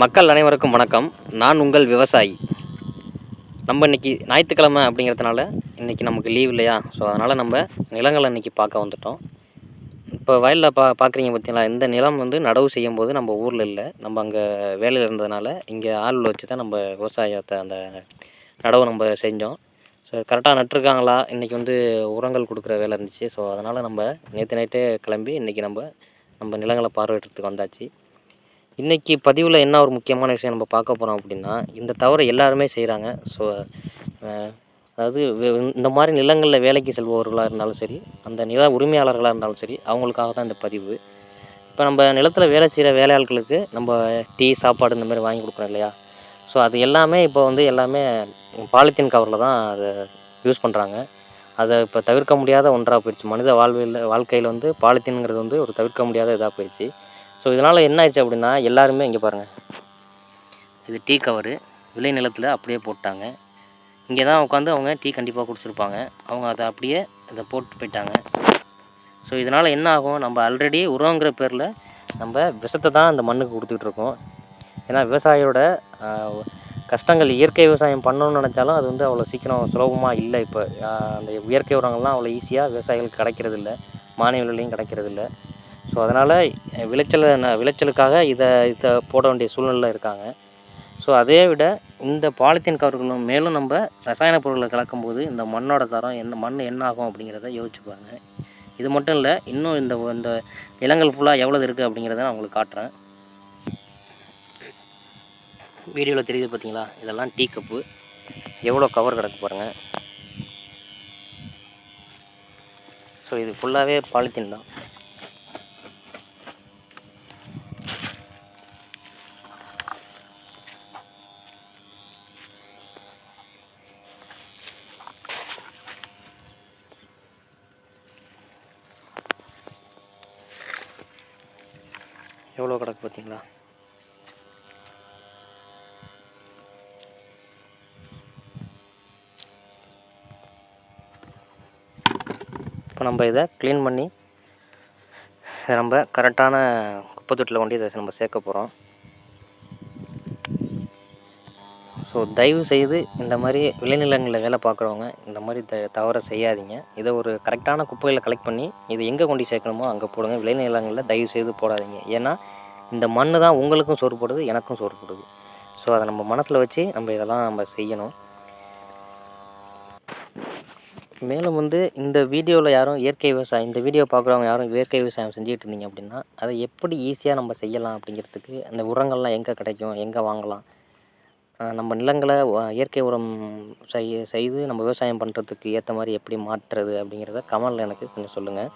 மக்கள் அனைவருக்கும் வணக்கம். நான் உங்கள் விவசாயி. நம்ம இன்னைக்கு ஞாயிற்றுக்கிழமை அப்படிங்கிறதுனால இன்றைக்கி நமக்கு லீவ் இல்லையா? ஸோ அதனால் நம்ம நிலங்களை இன்றைக்கி பார்க்க வந்துட்டோம். இப்போ வயலில் பா பார்க்குறீங்க பார்த்தீங்களா? இந்த நிலம் வந்து நடவு செய்யும் போது நம்ம ஊரில் இல்லை. நம்ம அங்கே வேலையில் இருந்ததுனால இங்கே ஆள் வச்சு தான் நம்ம விவசாயத்தை அந்த நடவு நம்ம செஞ்சோம். ஸோ கரெக்டாக நட்டிருக்காங்களா? இன்றைக்கி வந்து உரங்கள் கொடுக்குற வேலை இருந்துச்சு. ஸோ அதனால் நம்ம நேற்று நைட்டே கிளம்பி இன்றைக்கி நம்ம நம்ம நிலங்களை பார்வையிடுறதுக்கு வந்தாச்சு. இன்றைக்கி பதிவில் என்ன ஒரு முக்கியமான விஷயம் நம்ம பார்க்க போகிறோம் அப்படின்னா இந்த தவறை எல்லாருமே செய்கிறாங்க ஸோ அதாவது இந்த மாதிரி நிலங்களில் வேலைக்கு செல்பவர்களாக இருந்தாலும் சரி அந்த நில உரிமையாளர்களாக இருந்தாலும் சரி அவங்களுக்காக தான் இந்த பதிவு. இப்போ நம்ம நிலத்தில் வேலை செய்கிற வேலையாட்களுக்கு நம்ம டீ சாப்பாடு இந்த மாதிரி வாங்கி கொடுக்குறோம் இல்லையா? ஸோ அது எல்லாமே இப்போ வந்து எல்லாமே பாலித்தீன் கவரில் தான் அதை யூஸ் பண்ணுறாங்க அதை இப்போ தவிர்க்க முடியாத ஒன்றாக போயிடுச்சு. மனித வாழ்வில் வாழ்க்கையில் வந்து பாலித்தீனுங்கிறது வந்து ஒரு தவிர்க்க முடியாத இதாக போயிடுச்சு. ஸோ இதனால் என்ன ஆயிடுச்சு அப்படின்னா எல்லாருமே இங்கே பாருங்கள் இது டீ கவரு விளை நிலத்தில் அப்படியே போட்டாங்க. இங்கே தான் உட்காந்து அவங்க டீ கண்டிப்பாக குடிச்சிருப்பாங்க. அவங்க அதை அப்படியே இதை போட்டு போயிட்டாங்க. ஸோ இதனால் என்ன ஆகும்? நம்ம ஆல்ரெடி உரங்கிற பேரில் நம்ம விஷத்தை தான் அந்த மண்ணுக்கு கொடுத்துக்கிட்டு இருக்கோம். ஏன்னா விவசாயியோட கஷ்டங்கள் இயற்கை விவசாயம் பண்ணணும்னு நினச்சாலும் அது வந்து அவ்வளோ சீக்கிரம் சுலபமாக இல்லை. இப்போ அந்த இயற்கை உரங்கள்லாம் அவ்வளோ ஈஸியாக விவசாயிகளுக்கு கிடைக்கிறதில்ல. மானிய விலையிலையும் கிடைக்கிறதில்ல. ஸோ அதனால் விளைச்சலை ந- விளைச்சலுக்காக இதை இதை போட வேண்டிய சூழ்நிலை இருக்காங்க. ஸோ அதே விட இந்த பாலித்தீன் கவர்களும் மேலும் நம்ம ரசாயன பொருட்களை கலக்கும்போது இந்த மண்ணோட தரம் என்ன மண் என்ன ஆகும் அப்படிங்கிறத யோசிச்சுப்பாங்க இது மட்டும் இல்லை இன்னும் இந்த இந்த நிலங்கள் ஃபுல்லாக எவ்வளோ இருக்குது அப்படிங்கிறத நான் உங்களுக்கு காட்டுறேன். வீடியோவில் தெரியுது பார்த்தீங்களா இதெல்லாம் டீ கப்பு. எவ்வளோ கவர் கிடக்கு பாருங்கள் ஸோ இது ஃபுல்லாகவே பாலித்தீன் தான். எவ்வளோ கிடக்கு பார்த்தீங்களா? இப்போ நம்ம இதை க்ளீன் பண்ணி இதை நம்ம கரெக்டான குப்பை தொட்டில் கொண்டு இதை நம்ம சேர்க்க போகிறோம் ஸோ தயவு செய்து இந்த மாதிரி விளைநிலங்களில் வேலை பார்க்குறவங்க இந்த மாதிரி த தவறை செய்யாதீங்க. இதை ஒரு கரெக்டான குப்பையில் கலெக்ட் பண்ணி இது எங்கே கொண்டு சேர்க்கணுமோ அங்கே போடுங்க. விளைநிலங்களில் தயவு செய்து போடாதீங்க. ஏன்னா இந்த மண்ணு தான் உங்களுக்கும் சோறு போடுது எனக்கும் சோறு போடுது ஸோ அதை நம்ம மனசில் வச்சு நம்ம இதெல்லாம் நம்ம செய்யணும். மேலும் வந்து இந்த வீடியோவில் யாரும் இயற்கை விவசாயம் இந்த வீடியோ பார்க்குறவங்க யாரும் இயற்கை விவசாயம் செஞ்சுட்டு இருந்தீங்க அப்படின்னா அதை எப்படி ஈஸியாக நம்ம செய்யலாம் அப்படிங்கிறதுக்கு அந்த உரங்கள்லாம் எங்கே கிடைக்கும் எங்கே வாங்கலாம் நம்ம நிலங்களை இயற்கை உரம் செய்ய செய்து நம்ம விவசாயம் பண்ணுறதுக்கு ஏற்ற மாதிரி எப்படி மாற்றுறது அப்படிங்கிறத கமெண்டில் எனக்கு கொஞ்சம் சொல்லுங்கள்